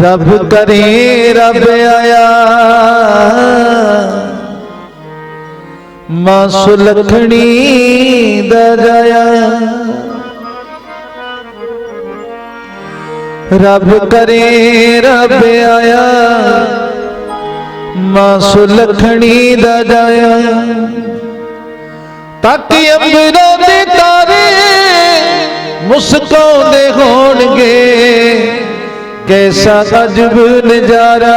ਰੱਬ ਕਰੇ, ਰੱਬ ਆਇਆ। ਮਾਂ ਸੁਲਖਣੀ ਦਾ ਜਾਇਆ। ਰੱਬ ਕਰੇ, ਰੱਬ ਆਇਆ। ਮਾਂ ਸੁਲਖਣੀ ਦਾ ਜਾਇਆ। ਤੱਕ ਅੰਬਰਾਂ ਦੇ ਤਾਰੇ ਮੁਸਕਾਉਂਦੇ ਹੋਣਗੇ। ਕੈਸਾ ਅਜਬ ਨਜ਼ਾਰਾ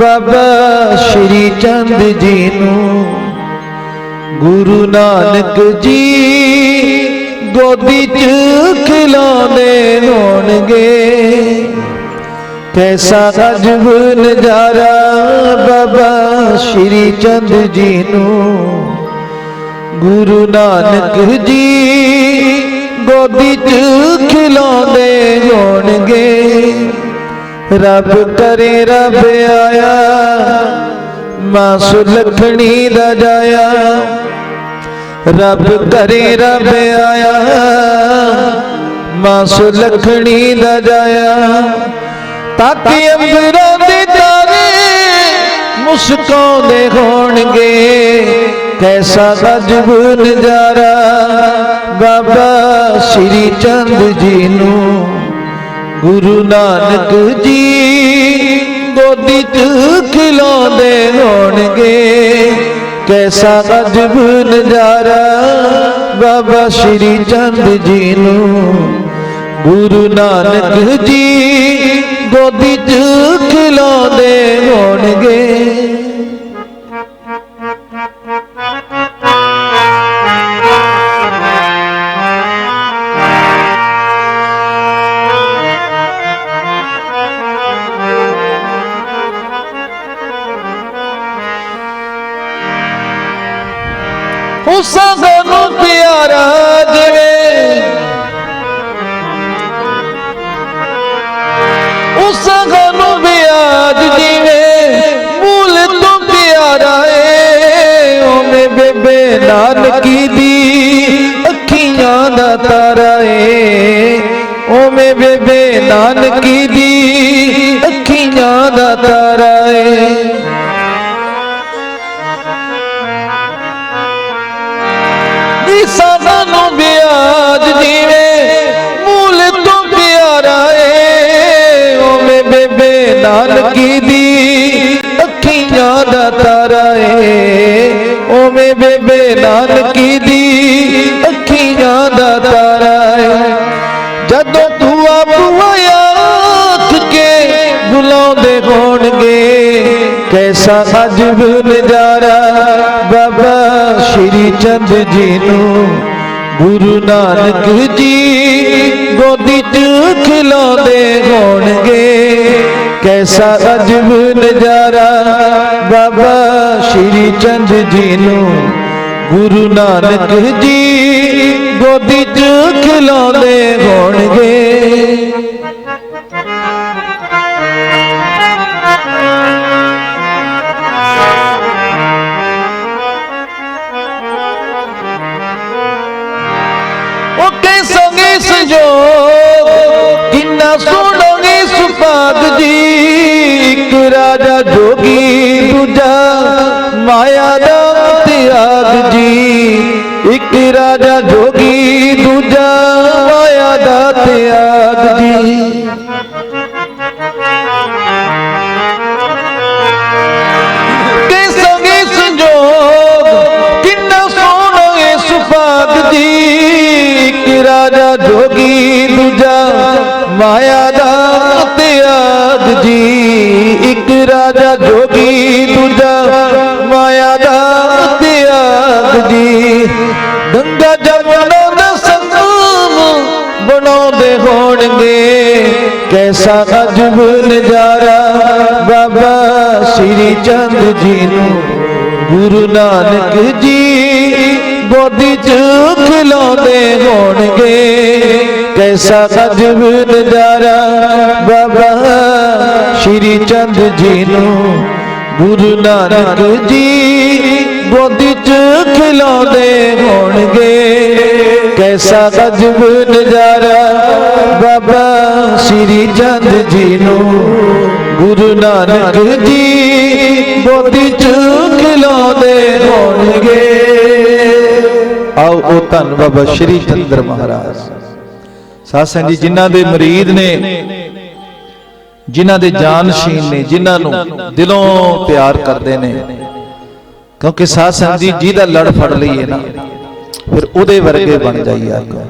ਬਾਬਾ ਸ਼੍ਰੀ ਚੰਦ ਜੀ ਨੂੰ। ਗੁਰੂ ਨਾਨਕ ਜੀ ਗੋਦੀ 'ਚ ਖਿਲਾਉਂਦੇ ਹੋਣਗੇ। ਕੈਸਾ ਅਜਬ ਨਜ਼ਾਰਾ ਬਾਬਾ ਸ਼੍ਰੀ ਚੰਦ ਜੀ ਨੂੰ। ਗੁਰੂ ਨਾਨਕ ਜੀ ਗੋਦੀ 'ਚ ਖਿਲਾਉਂਦੇ ਹੋਣਗੇ। ਰੱਬ ਕਰੇ ਰੱਬ ਆਇਆ ਮਾਂ ਸੁਲਖਣੀ ਦਾ ਜਾਇਆ। ਰੱਬ ਕਰੇ ਰੱਬ ਆਇਆ ਮਾਂ ਸੁਲਖਣੀ ਦਾ ਜਾਇਆ। ਤਾਕੀ ਅੰਬਰਾਂ ਦੇ ਤਾਰੇ ਮੁਸਕਾਉਂਦੇ ਹੋਣਗੇ, ਕੈਸਾ ਅਜਬ ਨਜ਼ਾਰਾ ਬਾਬਾ ਸ਼੍ਰੀ ਚੰਦ ਜੀ ਨੂੰ ਗੁਰੂ ਨਾਨਕ ਜੀ ਗੋਦੀ 'ਚ ਖਿਲਾਉਂਦੇ ਹੋਣਗੇ। ਕੈਸਾ ਅਜਬ ਨਜ਼ਾਰਾ ਬਾਬਾ ਸ਼੍ਰੀ ਚੰਦ ਜੀ ਨੂੰ। ਗੁਰੂ ਨਾਨਕ ਜੀ ਗੋਦੀ 'ਚ ਖਿਲਾਉਂਦੇ ਹੁਸਾ ਨੂੰ ਪਿਆਰਾ ਜਿਵੇਂ। ਉਸ ਨੂੰ ਵਿਆਜ ਜਿਵੇਂ। ਮੂਲ ਤੋਂ ਪਿਆਰਾ ਏ ਓਵੇਂ ਬੇਬੇ ਨਾਨਕੀ ਦੀ ਅੱਖੀਆਂ ਦਾ ਤਾਰਾ ਏ। ਓਵੇਂ ਬੇਬੇ ਨਾਨਕੀ ਨਾਨਕੀ ਦੀ ਅੱਖੀਆਂ ਦਾ ਤਾਰਾ ਏ। ਓਵੇਂ ਬੇਬੇ ਨਾਨਕੀ ਦੀ ਅੱਖੀਆਂ ਦਾ ਤਾਰਾ ਏ। ਜਦੋਂ ਤੂੰ ਆਪੂ ਆਖ ਕੇ ਬੁਲਾਉਂਦੇ ਹੋਣਗੇ। ਕੈਸਾ ਅਜਬ ਨਜ਼ਾਰਾ ਬਾਬਾ ਸ਼੍ਰੀ ਚੰਦ ਜੀ ਨੂੰ। ਗੁਰੂ ਨਾਨਕ ਜੀ ਗੋਦੀ 'ਚ ਖਿਲਾਉਂਦੇ ਹੋਣਗੇ ਕੈਸਾ ਅਜਬ ਨਜ਼ਾਰਾ ਬਾਬਾ ਸ਼੍ਰੀ ਚੰਦ ਜੀ ਨੂੰ ਗੁਰੂ ਨਾਨਕ ਜੀ ਗੋਦੀ 'ਚ ਖਿਲਾਉਂਦੇ ਹੋਣਗੇ ਉਹ ਕੈਸੋਗੇ ਸੰਜੋਗ ਕਿੰਨਾ ਜੀ ਇੱਕ ਰਾਜਾ ਜੋਗੀ ਦੂਜਾ ਮਾਇਆ ਦਾ ਤਿਆਗ ਜੀ। ਇੱਕ ਰਾਜਾ ਜੋਗੀ ਕੈਸਾ ਅਜਬ ਨਜ਼ਾਰਾ ਬਾਬਾ ਸ਼੍ਰੀ ਚੰਦ ਜੀ ਨੂੰ ਗੁਰੂ ਨਾਨਕ ਜੀ ਗੋਦੀ 'ਚ ਖਿਲਾਉਂਦੇ ਹੋਣਗੇ। ਕੈਸਾ ਅਜਬ ਨਜ਼ਾਰਾ ਬਾਬਾ ਸ਼੍ਰੀ ਚੰਦ ਜੀ ਨੂੰ ਗੁਰੂ ਨਾਨਕ ਜੀ ਗੋਦੀ 'ਚ ਖਿਲਾਉਂਦੇ ਹੋਣਗੇ। ਕੈਸਾ ਗਜਬ ਨਜ਼ਾਰਾ ਬਾਬਾ ਸ੍ਰੀ ਚੰਦ ਜੀ ਨੂੰ ਗੁਰੂ ਨਾਨਕ ਜੀ ਬੋਧੀ ਚ ਖਿਲਾਉਂਦੇ ਹੋਣਗੇ ਆਓ ਉਹ ਧੰਨ ਬਾਬਾ ਸ੍ਰੀ ਚੰਦਰ ਮਹਾਰਾਜ ਸਾਧ ਜੀ ਜਿਨ੍ਹਾਂ ਦੇ ਮਰੀਦ ਨੇ ਜਿਨ੍ਹਾਂ ਦੇ ਜਾਨਸ਼ੀਨ ਨੇ ਜਿਨ੍ਹਾਂ ਨੂੰ ਦਿਲੋਂ ਪਿਆਰ ਕਰਦੇ ਨੇ ਕਿਉਂਕਿ ਸਾਧ ਸੰਗਤ ਜੀ ਜਿਹਦਾ ਲੜ ਫੜ ਲਈਏ ਨਾ ਫਿਰ ਉਹਦੇ ਵਰਗੇ ਬਣ ਜਾਈਏ ਆਖੋ।